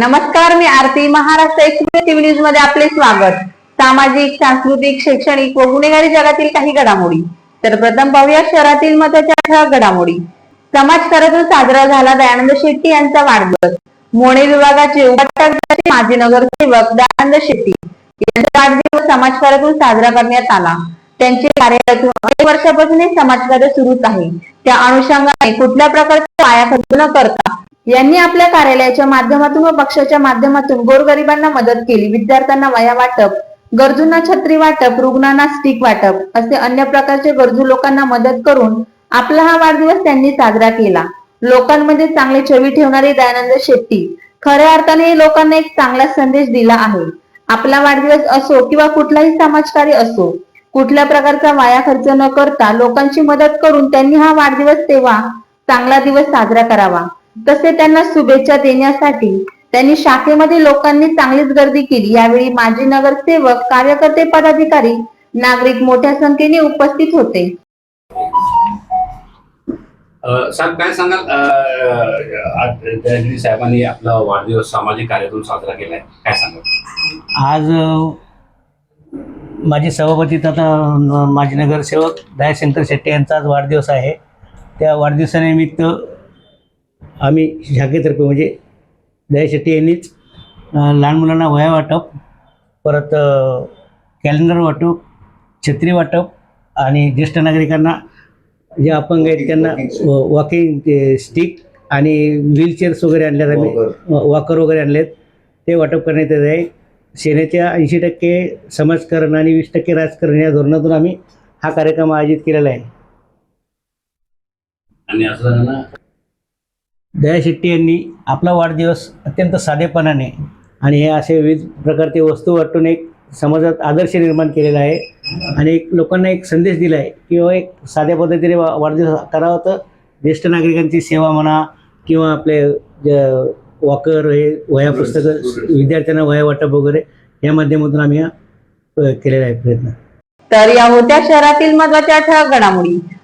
नमस्कार मी आरती महाराष्ट्र एक्सप्रेस न्यूजमध्ये आपले स्वागत. सामाजिक सांस्कृतिक शैक्षणिक व गुन्हेगारी जगातील काही घडामोडी. तर प्रथम पाहूया शहरातील मताच्या ठळक घडामोडी. समाजकारातून साजरा झाला दयानंद शेट्टी यांचा वाढदिवस. मोणे विभागाचे उपाध्यक्ष माजी नगरसेवक दयानंद शेट्टी. यांचा वाढदिवस समाजकार्यातून साजरा करण्यात आला. त्यांचे कार्यालयातून अनेक वर्षापासून समाजकार्य सुरूच आहे. त्या अनुषंगाने कुठल्या प्रकारचा पाया खर्च न करता यांनी आपल्या कार्यालयाच्या माध्यमातून व पक्षाच्या माध्यमातून गोरगरिबांना मदत केली. विद्यार्थ्यांना वया वाटप गरजूंना छत्री वाटप रुग्णांना स्टिक वाटप असे अन्य प्रकारचे गरजू लोकांना मदत करून आपला हा वाढदिवस त्यांनी साजरा केला. लोकांमध्ये चांगले छवी ठेवणारे दयानंद शेट्टी खऱ्या अर्थाने लोकांना एक चांगला संदेश दिला आहे. आपला वाढदिवस असो किंवा कुठलाही समाजकार्य असो कुठल्या प्रकारचा वाया खर्च न करता लोकांची मदत करून त्यांनी हा वाढदिवस तेव्हा चांगला दिवस साजरा करावा. तसे त्यांना शुभेच्छा देण्यासाठी त्यांनी शाखेमध्ये लोकांनी चांगलीच गर्दी केली. यावेळी माजी नगरसेवक कार्यकर्ते पदाधिकारी नागरिक मोठ्या संख्येने उपस्थित होते. साहेब काय सांगाल? साहेबांनी आपला वाढदिवस सामाजिक कार्यातून साजरा केलाय. काय सांगाल? आज माजी सभापती तथा माजी नगरसेवक दयाशंकर शेट्टी यांचा आज वाढदिवस आहे. त्या वाढदिवसानिमित्त आम्ही शाखेतर्फे म्हणजे दया शेट्टी यांनीच लहान मुलांना वया वाटप परत कॅलेंडर वाटप छत्री वाटप आणि ज्येष्ठ नागरिकांना जे अपंग आहेत त्यांना वॉकिंग स्टिक आणि व्हीलचेअर्स वगैरे आणल्यात आम्ही. वॉकर वगैरे आणलेत. ते वाटप करण्यात येत आहे. सेनेच्या ऐंशी टक्के समाजकारण आणि वीस टक्के राजकारण या धोरणातून आम्ही हा कार्यक्रम आयोजित केलेला आहे. आणि असं ना दया शेट्टी यांनी आपला वाढदिवस अत्यंत साधेपणाने आणि हे असे विविध प्रकारचे वस्तू वाटून एक समाजात आदर्श निर्माण केलेला आहे आणि एक लोकांना एक संदेश दिला आहे किंवा एक साध्या पद्धतीने वा वाढदिवस करावा तर ज्येष्ठ नागरिकांची सेवा म्हणा किंवा आपले वॉकर हे वह्या पुस्तकं विद्यार्थ्यांना वह्या वाटप वगैरे या माध्यमातून आम्ही केलेला आहे प्रयत्न. तर या होत्या शहरातील महत्त्वाच्या ठळक घडामोडी.